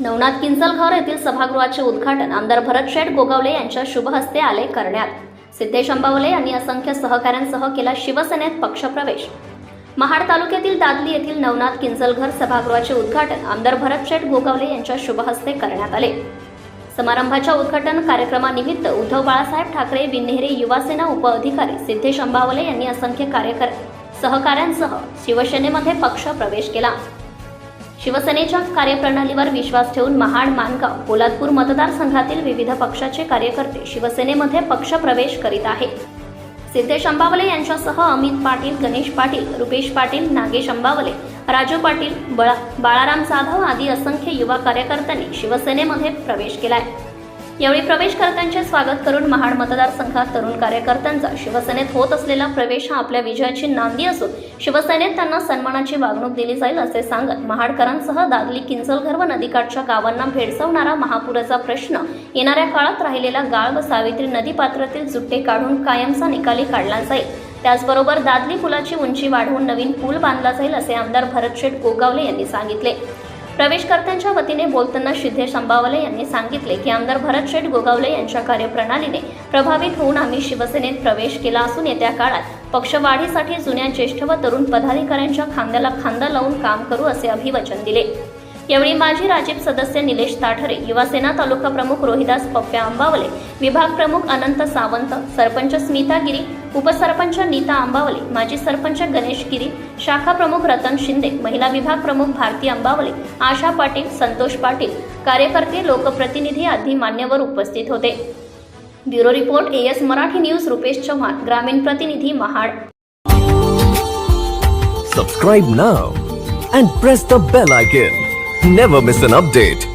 नवनाथ किंचलघर येथील सभागृहाचे उद्घाटन आमदार भरत शेठ गोगावले यांच्या शुभ हस्ते आले करण्यात. सिद्धेश अंबावले यांनी असंख्य सहकाऱ्यांसह केला शिवसेनेत पक्षप्रवेश. महाड तालुक्यातील दादली येथील नवनाथ किंचलघर सभागृहाचे उद्घाटन आमदार भरत शेठ गोगावले यांच्या शुभ हस्ते करण्यात आले. समारंभाच्या उद्घाटन कार्यक्रमानिमित्त उद्धव बाळासाहेब ठाकरे विन्हेरे युवासेना उपअधिकारी सिद्धेश अंबावले यांनी असंख्य कार्यकर सहकाऱ्यांसह शिवसेनेमध्ये पक्ष प्रवेश केला. शिवसेनेच्या कार्यप्रणालीवर विश्वास ठेवून महाड मानगाव पोलादपूर मतदारसंघातील विविध पक्षाचे कार्यकर्ते शिवसेनेमध्ये पक्षप्रवेश करीत आहेत. सिद्धेश अंबावले यांच्यासह अमित पाटील गणेश पाटील रुपेश पाटील नागेश अंबावले राजू पाटील बळा बाळाराम जाधव आदी असंख्य युवा कार्यकर्त्यांनी शिवसेनेमध्ये प्रवेश केला आहे यावेळी प्रवेशकर्त्यांचे स्वागत करून महाड मतदारसंघात तरुण कार्यकर्त्यांचा शिवसेनेत होत असलेला प्रवेश हा आपल्या विजयाची नांदी असून शिवसेनेत त्यांना सन्मानाची वागणूक दिली जाईल असे सांगत महाडकरांसह दादली किंचलघर व नदीकाठच्या गावांना भेडसावणारा महापुराचा प्रश्न येणाऱ्या काळात राहिलेला गाळ व सावित्री नदी पात्रातील जुट्टे काढून कायमचा निकाली काढला जाईल. त्याचबरोबर दादली पुलाची उंची वाढवून नवीन पूल बांधला जाईल असे आमदार भरतशेठ गोगावले यांनी सांगितले. प्रवेशकर्त्यांच्या वतीने बोलताना सिद्धेश अंबावले यांनी सांगितले की आमदार भरत शेठ गोगावले यांच्या कार्यप्रणालीने प्रभावित होऊन आम्ही शिवसेनेत प्रवेश केला असून येत्या काळात पक्षवाढीसाठी जुन्या ज्येष्ठ व तरुण पदाधिकाऱ्यांच्या खांद्याला खांदा लावून काम करू असे अभिवचन दिले. यावेळी माजी राजीव सदस्य निलेश ताठरे युवासेना तालुका प्रमुख रोहिदास पप्प्या अंबावले विभाग प्रमुख अनंत सावंत सरपंच स्मिता गिरी उपसरपंच नीता अंबावले माजी सरपंच गणेश गिरी शाखा प्रमुख रतन शिंदे महिला विभाग प्रमुख भारती अंबावले आशा पाटील संतोष पाटील कार्यकर्ते लोकप्रतिनिधी आदी मान्यवर उपस्थित होते. Bureau report AS Marathi news Rupesh Chavan ग्रामीण प्रतिनिधी Mahad. Subscribe now and press the bell icon never miss an update